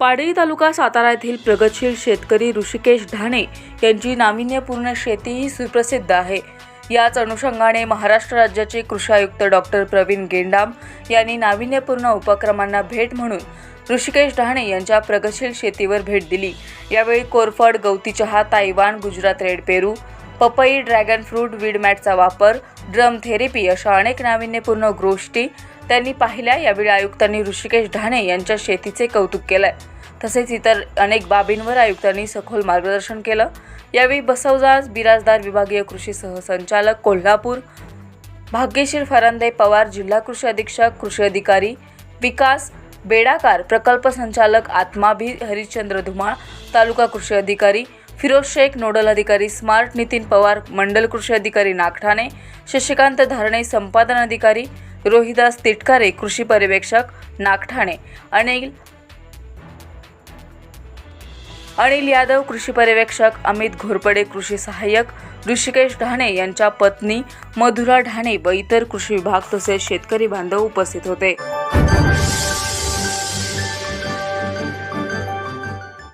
पाडळी तालुका सातारा येथील प्रगतशील शेतकरी ऋषिकेश ढाणे यांची नाविन्यपूर्ण शेती ही सुप्रसिद्ध आहे. याच अनुषंगाने महाराष्ट्र राज्याचे कृषी आयुक्त डॉक्टर प्रवीण गेंडाम यांनी नाविन्यपूर्ण उपक्रमांना भेट म्हणून ऋषिकेश ढाणे यांच्या प्रगतशील शेतीवर भेट दिली. यावेळी कोरफड गवती चहा तायवान गुजरात रेड पेरू पपई ड्रॅगन फ्रूट वीडमॅटचा वापर ड्रम थेरपी अशा अनेक नाविन्यपूर्ण गोष्टी त्यांनी पाहिल्या. यावेळी आयुक्तांनी ऋषिकेश ढाणे यांच्या शेतीचे कौतुक केलंय. तसेच इतर अनेक बाबींवर आयुक्तांनी सखोल मार्गदर्शन केलं. यावेळी बसवजाज बिराजदार विभागीय कृषी सहसंचालक कोल्हापूर भाग्यशील फरांदे पवार जिल्हा कृषी अधीक्षक कृषी अधिकारी विकास बेडाकार प्रकल्प संचालक आत्माभी हरिश्चंद्र धुमाळ तालुका कृषी अधिकारी फिरोज शेख नोडल अधिकारी स्मार्ट नितीन पवार मंडल कृषी अधिकारी नागठाणे शशिकांत धारणे संपादन अधिकारी रोहिदास तिटकारे कृषी पर्यवेक्षक नागठाणे अनिल अनिल यादव कृषी पर्यवेक्षक अमित घोरपडे कृषी सहाय्यक ऋषिकेश ढाणे यांच्या पत्नी मधुरा ढाणे व इतर कृषी विभाग तसेच शेतकरी बांधव उपस्थित होते.